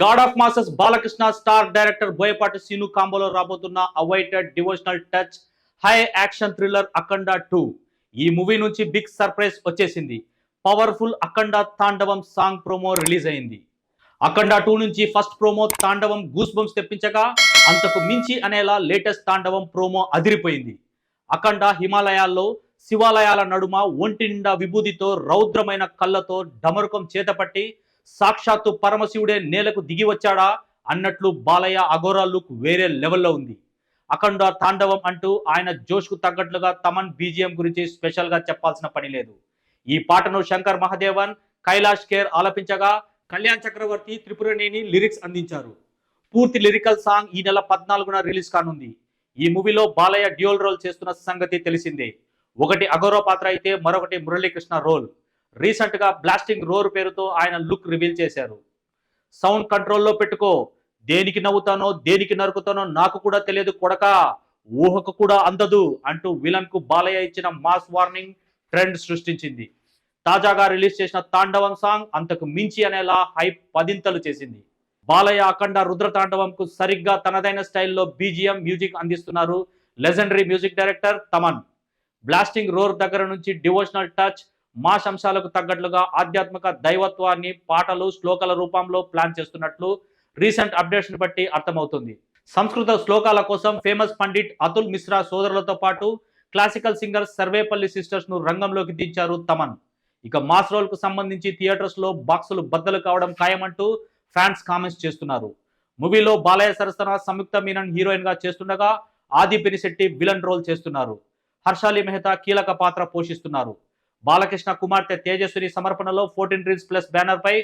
God of masses Balakrishna star director Boyapati Seenu కాంబోలో రాబోతున్న awaited devotional touch high action thriller Akhanda two. ఈ movie నుంచి big surprise వచ్చేసింది. Powerful Akhanda Thandavam song promo release అయింది. Akhanda two నుంచి first promo Thandavam goose bumps తెప్పించగా అంతకు మించి అనేలా లేటెస్ట్ తాండవం ప్రోమో అదిరిపోయింది. అఖండ హిమాలయాల్లో శివాలయాల నడుమ ఒంటి నిండా విభూదితో రౌద్రమైన కళ్ళతో డమరుకం చేతపట్టి సాక్షాత్తు పరమశివుడే నేలకు దిగి వచ్చాడా? అన్నట్లు బాలయ్య అఘోరా లుక్ వేరే లెవెల్లో ఉంది. అఖండ తాండవం అంటూ ఆయన జోష్కు తగ్గట్లుగా తమన్ బీజిఎం గురించి స్పెషల్గా చెప్పాల్సిన పని లేదు. ఈ పాటను శంకర్ మహదేవన్ కైలాష్ కేర్ ఆలపించగా కళ్యాణ్ చక్రవర్తి త్రిపురనేని లిరిక్స్ అందించారు. పూర్తి లిరికల్ సాంగ్ ఈ నెల పద్నాలుగున రిలీజ్ కానుంది. ఈ మూవీలో బాలయ్య డ్యూల్ రోల్ చేస్తున్న సంగతి తెలిసిందే. ఒకటి అగౌరవ పాత్ర అయితే మరొకటి మురళీకృష్ణ రోల్. రీసెంట్గా బ్లాస్టింగ్ రోర్ పేరుతో ఆయన లుక్ రివీల్ చేశారు. సౌండ్ కంట్రోల్లో పెట్టుకో. దేనికి నవ్వుతానో దేనికి నరుకుతానో నాకు కూడా తెలియదు కొడక. ఊహకు కూడా అందదు అంటూ విలన్కు బాలయ్య ఇచ్చిన మాస్ వార్నింగ్ ట్రెండ్ సృష్టించింది. తాజాగా రిలీజ్ చేసిన తాండవం సాంగ్ అంతకు మించి అనేలా హైప్ పదింతలు చేసింది. బాలయ్య అఖండ రుద్ర తాండవంకు సరిగ్గా తనదైన స్టైల్లో బీజిఎం మ్యూజిక్ అందిస్తున్నారు legendary music director Thaman. Blasting roar దగ్గర నుంచి డివోషనల్ టచ్ మాస్ అంశాలకు తగ్గట్లుగా ఆధ్యాత్మిక దైవత్వాన్ని పాటలు శ్లోకాల రూపంలో ప్లాన్ చేస్తున్నట్లు రీసెంట్ అప్డేట్స్ని బట్టి అర్థమవుతుంది. సంస్కృత శ్లోకాల కోసం ఫేమస్ పండిట్ అతుల్ మిశ్రా సోదరులతో పాటు క్లాసికల్ సింగర్ సర్వేపల్లి సిస్టర్స్ను రంగంలోకి దించారు తమన్. ఇక మాస్ రోల్కు సంబంధించి థియేటర్స్లో బాక్సులు బద్దలు కావడం ఖాయమంటూ ఫ్యాన్స్ కామెంట్స్ చేస్తున్నారు. మూవీలో బాలయ్య సరసన సంయుక్త మీనన్ హీరోయిన్గా చేస్తుండగా ఆది పినిశెట్టి విలన్ రోల్ చేస్తున్నారు. హర్షాలి మెహతా కీలక పాత్ర పోషిస్తున్నారు. బాలకృష్ణ కుమార్తె తేజస్విని సమర్పణలో ఫోర్టీన్ డ్రీమ్స్ ప్లస్ బ్యానర్ పై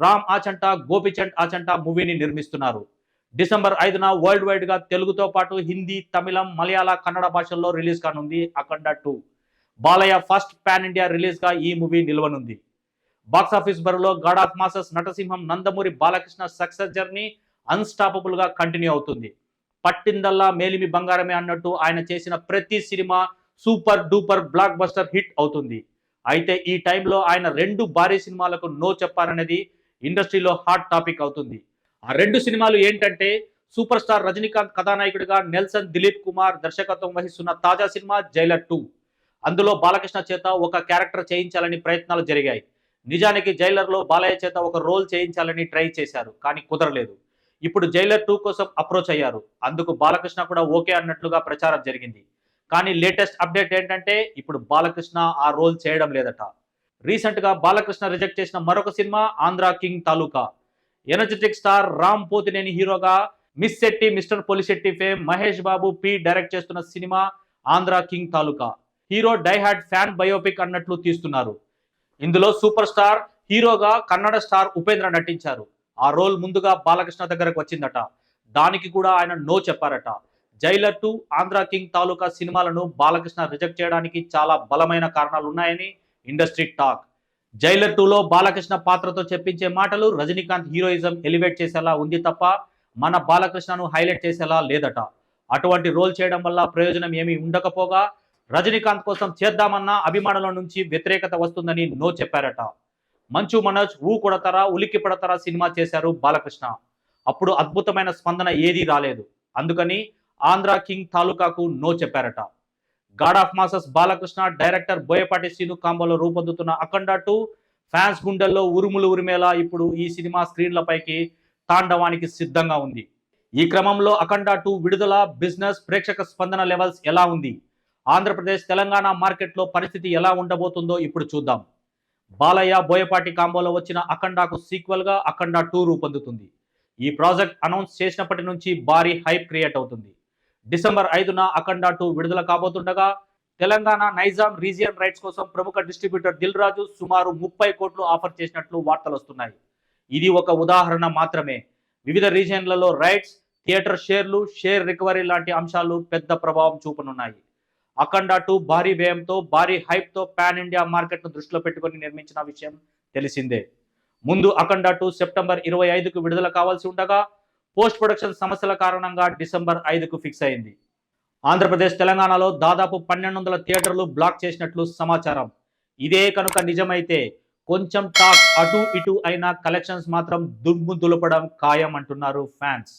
రామ్ ఆచంట గోపిచంద్ ఆచంట మూవీని నిర్మిస్తున్నారు. డిసెంబర్ ఐదున వరల్డ్ వైడ్గా తెలుగుతో పాటు హిందీ తమిళం మలయాళ కన్నడ భాషల్లో రిలీజ్ కానుంది Akhanda two. Balayya first pan India రిలీజ్గా ఈ మూవీ నిలవనుంది. బాక్స్ ఆఫీస్ బరిలో గాడ్ ఆఫ్ మాసెస్ నటసింహం నందమూరి బాలకృష్ణ సక్సెస్ జర్నీ అన్స్టాపబుల్గా కంటిన్యూ అవుతుంది. పట్టిందల్లా మేలిమి బంగారమే అన్నట్టు ఆయన చేసిన ప్రతి సినిమా super duper blockbuster hit అవుతుంది. అయితే ఈ టైంలో ఆయన రెండు భారీ సినిమాలకు నో చెప్పారనేది ఇండస్ట్రీలో హాట్ టాపిక్ అవుతుంది. ఆ రెండు సినిమాలు ఏంటంటే సూపర్ స్టార్ రజనీకాంత్ కథానాయకుడిగా నెల్సన్ దిలీప్ కుమార్ దర్శకత్వం వహిస్తున్న తాజా సినిమా జైలర్ టూ. అందులో బాలకృష్ణ చేత ఒక క్యారెక్టర్ చేయించాలని ప్రయత్నాలు జరిగాయి. నిజానికి జైలర్లో బాలయ్య చేత ఒక రోల్ చేయించాలని ట్రై చేశారు కానీ కుదరలేదు. ఇప్పుడు జైలర్ టూ కోసం అప్రోచ్ అయ్యారు. అందుకు బాలకృష్ణ కూడా ఓకే అన్నట్లుగా ప్రచారం జరిగింది. కానీ లేటెస్ట్ అప్డేట్ ఏంటంటే ఇప్పుడు బాలకృష్ణ ఆ రోల్ చేయడం లేదట. రీసెంట్గా బాలకృష్ణ రిజెక్ట్ చేసిన మరొక cinema Andhra King Taluka. Energetic star Ram Pothineni హీరోగా miss Shetty mister Polishetty fame Mahesh Babu P direct చేస్తున్న cinema Andhra King Taluka. Hero diehard fan biopic అన్నట్లు తీస్తున్నారు. ఇందులో సూపర్ స్టార్ హీరోగా కన్నడ స్టార్ ఉపేంద్ర నటించారు. ఆ రోల్ ముందుగా బాలకృష్ణ దగ్గరకు వచ్చిందట. దానికి కూడా ఆయన నో చెప్పారట. Jailer two Andhra King Taluka సినిమాలను బాలకృష్ణ రిజెక్ట్ చేయడానికి చాలా బలమైన కారణాలు ఉన్నాయని ఇండస్ట్రీ టాక్. జైలర్ టూలో బాలకృష్ణ పాత్రతో చెప్పించే మాటలు రజనీకాంత్ హీరోయిజం ఎలివేట్ చేసేలా ఉంది తప్ప మన బాలకృష్ణను హైలైట్ చేసేలా లేదట. అటువంటి రోల్ చేయడం వల్ల ప్రయోజనం ఏమీ ఉండకపోగా రజనీకాంత్ కోసం చేద్దామన్న అభిమానుల నుంచి వ్యతిరేకత వస్తుందని నో చెప్పారట. మంచు మనోజ్ ఊ కొడతారా ఉలిక్కి పడతారా సినిమా చేశారు బాలకృష్ణ. అప్పుడు అద్భుతమైన స్పందన ఏదీ రాలేదు. అందుకని ఆంధ్ర కింగ్ తాలూకాకు నో చెప్పారట. God of masses Balakrishna director Boyapati Seenu కాంబోలో రూపొందుతున్న అఖండ టూ ఫ్యాన్స్ గుండెల్లో ఉరుములు ఉరిమేలా ఇప్పుడు ఈ సినిమా స్క్రీన్లపైకి తాండవానికి సిద్ధంగా ఉంది. ఈ క్రమంలో అఖండ టూ విడుదల బిజినెస్ ప్రేక్షక స్పందన లెవెల్స్ ఎలా ఉంది? ఆంధ్రప్రదేశ్ తెలంగాణ మార్కెట్లో పరిస్థితి ఎలా ఉండబోతుందో ఇప్పుడు చూద్దాం. బాలయ్య బోయపాటి కాంబోలో వచ్చిన అఖండాకు సీక్వెల్గా అఖండ టూ రూపొందుతుంది. ఈ ప్రాజెక్ట్ అనౌన్స్ చేసినప్పటి నుంచి భారీ హైప్ క్రియేట్ అవుతుంది. డిసెంబర్ ఐదున అఖండ టూ విడుదల కాబోతుండగా తెలంగాణ నైజాం రీజియన్ రైట్స్ కోసం ప్రముఖ డిస్ట్రిబ్యూటర్ దిల్ రాజు సుమారు ముప్పై కోట్లు ఆఫర్ చేసినట్లు వార్తలు వస్తున్నాయి. ఇది ఒక ఉదాహరణ మాత్రమే. వివిధ రీజియన్లలో రైట్స్ థియేటర్ షేర్లు షేర్ రికవరీ లాంటి అంశాలు పెద్ద ప్రభావం చూపనున్నాయి. అఖండ టూ భారీ వ్యయంతో భారీ హైప్తో పాన్ ఇండియా మార్కెట్ను దృష్టిలో పెట్టుకుని నిర్మించిన విషయం తెలిసిందే. ముందు అఖండ టూ సెప్టెంబర్ ఇరవై ఐదుకు విడుదల కావాల్సి ఉండగా పోస్ట్ ప్రొడక్షన్ సమస్యల కారణంగా డిసెంబర్ ఐదుకు ఫిక్స్ అయింది. ఆంధ్రప్రదేశ్ తెలంగాణలో దాదాపు పన్నెండు వందల థియేటర్లు బ్లాక్ చేసినట్లు సమాచారం. ఇదే కనుక నిజమైతే కొంచెం టాక్ అటు ఇటు అయినా కలెక్షన్స్ మాత్రం దుమ్ము దులపడం ఖాయం అంటున్నారు ఫ్యాన్స్.